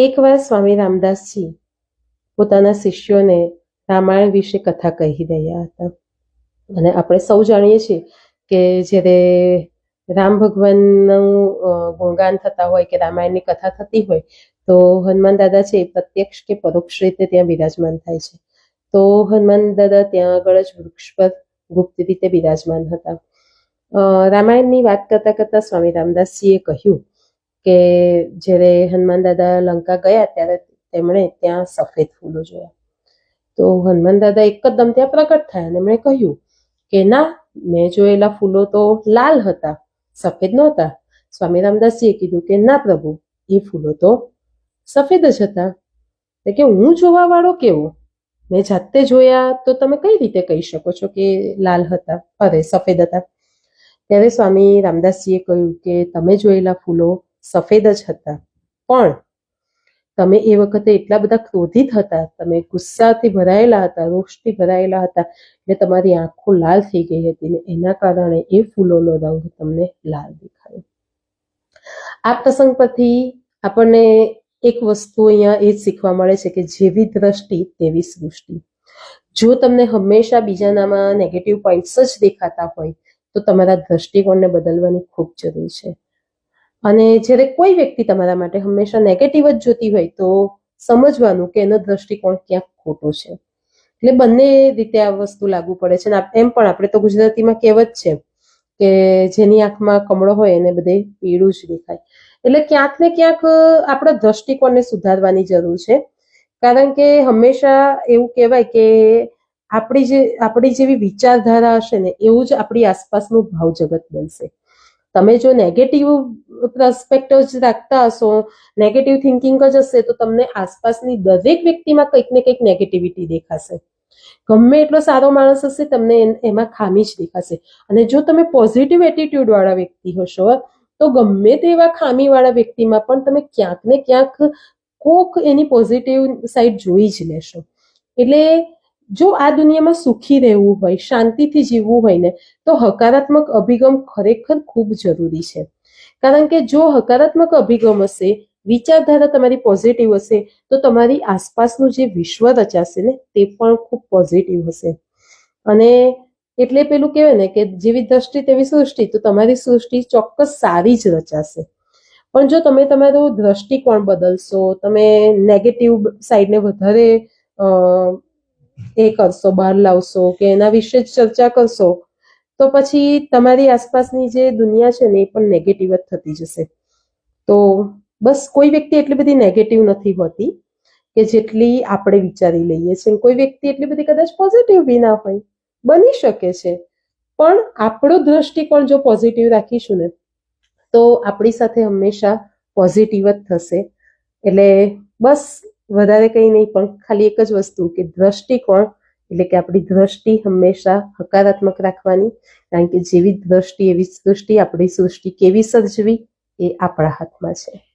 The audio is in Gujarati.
એકવાર સ્વામી રામદાસજી પોતાના શિષ્યોને રામાયણ વિશે કથા કહી રહ્યા હતા. અને આપણે સૌ જાણીએ છીએ કે જ્યારે રામ ભગવાનનું ગુણગાન થતા હોય કે રામાયણની કથા થતી હોય, તો હનુમાન દાદા છે એ પ્રત્યક્ષ કે પરોક્ષ રીતે ત્યાં બિરાજમાન થાય છે. તો હનુમાન દાદા ત્યાં આગળ જ વૃક્ષ પર ગુપ્ત રીતે બિરાજમાન હતા. રામાયણની વાત કરતા કરતા સ્વામી રામદાસજીએ કહ્યું કે જ્યારે હનુમાન દાદા લંકા ગયા ત્યારે તેમણે ત્યાં સફેદ ફૂલો જોયા. તો હનુમાન દાદા એકદમ ત્યાં પ્રગટ થયા અને એમણે કહ્યું કે ના, મેં જોયેલા ફૂલો તો લાલ હતા, સફેદ નહોતા. સ્વામી રામદાસજીએ કીધું કે ના પ્રભુ, એ ફૂલો તો સફેદ જ હતા. એટલે કે હું જોવા વાળો કેવો? મેં જાતે જોયા તો તમે કઈ રીતે કહી શકો છો કે લાલ હતા? અરે, સફેદ હતા. ત્યારે સ્વામી રામદાસજીએ કહ્યું કે તમે જોયેલા ફૂલો સફેદ જ હતા. પણ તમે એ વખતે એટલા બધા ક્રોધિત હતા. તમે ગુસ્સાથી ભરાયેલા હતા, રોષથી ભરાયેલા હતા. એટલે તમારી આંખો લાલ થઈ ગઈ હતી ને એના કારણે એ ફૂલોનો રંગ તમને લાલ દેખાયો. આ પ્રસંગ પરથી આપણને એક વસ્તુ અહીંયા એ શીખવા મળે છે કે જેવી દ્રષ્ટિ, તેવી સૃષ્ટિ. જો તમને હંમેશા બીજાનામાં નેગેટિવ પોઈન્ટ્સ જ દેખાતા હોય, તો તમારા દ્રષ્ટિકોણને બદલવાની ખૂબ જરૂર છે. અને જ્યારે કોઈ વ્યક્તિ તમારા માટે હંમેશા નેગેટિવ જ જોતી હોય તો સમજવાનું કે એનો દ્રષ્ટિકોણ ક્યાંક ખોટો છે. એટલે બંને રીતે આ વસ્તુ લાગુ પડે છે એમ પણ આપણે તો ગુજરાતીમાં કહેવત છે કે જેની આંખમાં કમળો હોય એને બધે પીળું જ દેખાય. એટલે ક્યાંક ને ક્યાંક આપણા દ્રષ્ટિકોણને સુધારવાની જરૂર છે. કારણ કે હંમેશા એવું કહેવાય કે આપણી જે, આપણી જેવી વિચારધારા હશે ને એવું જ આપણી આસપાસનું ભાવ જગત બનશે. તમે જો નેગેટિવ પ્રસ્પેક્ટિવ જ રાખતા હશો નેગેટિવ થિંકિંગ જ હશે, તો તમને આસપાસની દરેક વ્યક્તિમાં કંઈક ને કંઈક નેગેટિવિટી દેખાશે. ગમે એટલો સારો માણસ હશે, તમને એમાં ખામી જ દેખાશે. અને જો તમે પોઝિટિવ એટીટ્યુડ વાળા વ્યક્તિ હશો, તો ગમે તેવા ખામીવાળા વ્યક્તિમાં પણ તમે ક્યાંક ને ક્યાંક કોક એની પોઝિટિવ સાઈડ જોઈ જ લેશો. એટલે જો આ દુનિયામાં સુખી રહેવું હોય શાંતિથી જીવવું હોય ને તો હકારાત્મક અભિગમ ખરેખર ખૂબ જરૂરી છે. કારણ કે જો હકારાત્મક અભિગમ હશે વિચારધારા તમારી પોઝિટિવ હશે તો તમારી આસપાસનું જે વિશ્વ રચાશે ને તે પણ ખૂબ પોઝિટિવ હશે. અને એટલે પેલું કહેવાય ને કે જેવી દ્રષ્ટિ તેવી સૃષ્ટિ તો તમારી સૃષ્ટિ ચોક્કસ સારી જ રચાશે. પણ જો તમે તમારું દ્રષ્ટિકોણ બદલશો તમે નેગેટિવ સાઈડને વધારે અ, એ કરશો, બહાર લાવશો કે એના વિશે જ ચર્ચા કરશો, તો પછી તમારી આસપાસની જે દુનિયા છે ને એ પણ નેગેટિવ જ થતી જશે. તો બસ કોઈ વ્યક્તિ એટલી બધી નેગેટિવ નથી હોતી કે જેટલી આપણે વિચારી લઈએ છીએ. કોઈ વ્યક્તિ એટલી બધી કદાચ પોઝિટિવ બી ના હોય, બની શકે છે. પણ આપણો દ્રષ્ટિકોણ જો પોઝિટિવ રાખીશું ને, તો આપણી સાથે હંમેશા પોઝિટિવ જ થશે. એટલે બસ વધારે કંઈ નહીં, પણ ખાલી એક જ વસ્તુ કે દ્રષ્ટિકોણ એટલે કે આપણી દ્રષ્ટિ હંમેશા હકારાત્મક રાખવાની, કારણ કે જેવી દ્રષ્ટિ, એવી સૃષ્ટિ, આપણી સૃષ્ટિ કેવી સર્જવી એ આપણા હાથમાં છે.